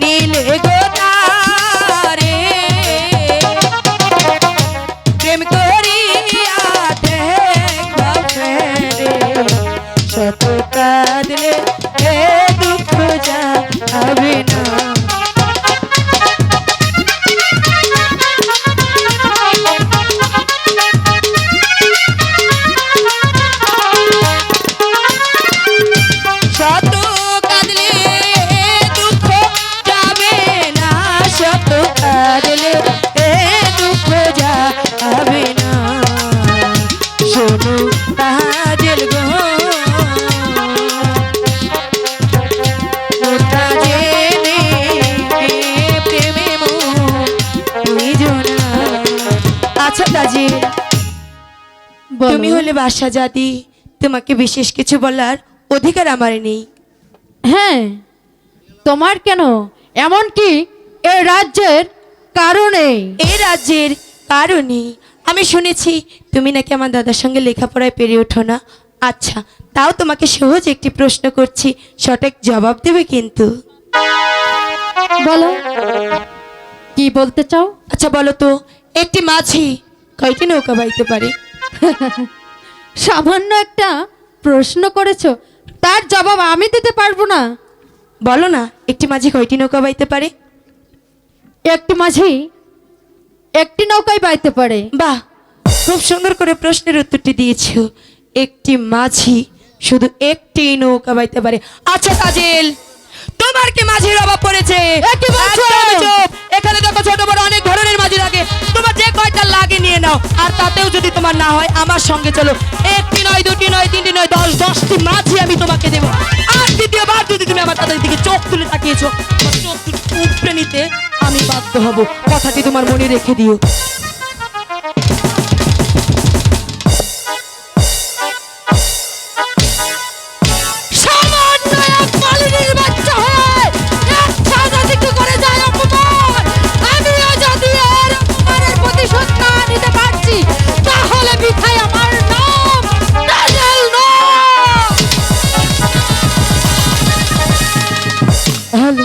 নীলে গোতারে প্রেম করিয়া দেখবা ফেরে শত কাঁদলে শোনো তাহাজের গো। আচ্ছা তুমি হলে বাসা জাতি তোমাকে বিশেষ কিছু বলার অধিকার আমার নেই। হ্যাঁ তোমার কেন? এমন কি এ রাজ্যের কারণে। এই রাজ্যের কারণে আমি শুনেছি তুমি নাকি আমার দাদার সঙ্গে লেখাপড়ায় পেরে ওঠো না। আচ্ছা তাও তোমাকে সহজ একটি প্রশ্ন করছি সঠিক জবাব দেবে কিন্তু। বলো। কি বলতে চাও? আচ্ছা বলো তো একটি মাঝি কয়টি নৌকা বাইতে পারে? সামান্য একটা প্রশ্ন করেছ তার জবাব আমি দিতে পারব না। বলো না একটি মাঝি কয়টি নৌকা বাইতে পারে? একটি মাঝি একটি নৌকায় বাইতে পারে। বাহ! খুব সুন্দর করে প্রশ্নের উত্তরটি দিয়েছ। একটি মাঝি শুধু একটি নৌকা বাইতে পারে। আচ্ছা কাজেল তোমার কি মাঝির অভাব পড়েছে। এখানে দেখো ছোট বড় অনেক ধরনের মাঝি লাগে তোমার যে কয়টা লাগে নিয়ে নাও। আর তাতেও যদি তোমার না হয় আমার সঙ্গে চলো। একটি নয় দুটি নয় তিনটি নয় দশ দশটি মাঝি আমি তোমাকে দেবো। আর দ্বিতীয়বার যদি তুমি আমার তাদের দিকে চোখ তুলে তাকিয়েছো চোখ দুটো উপড়ে নিতে আমি বাধ্য হব। কথাটি তোমার মনে রেখে দিও।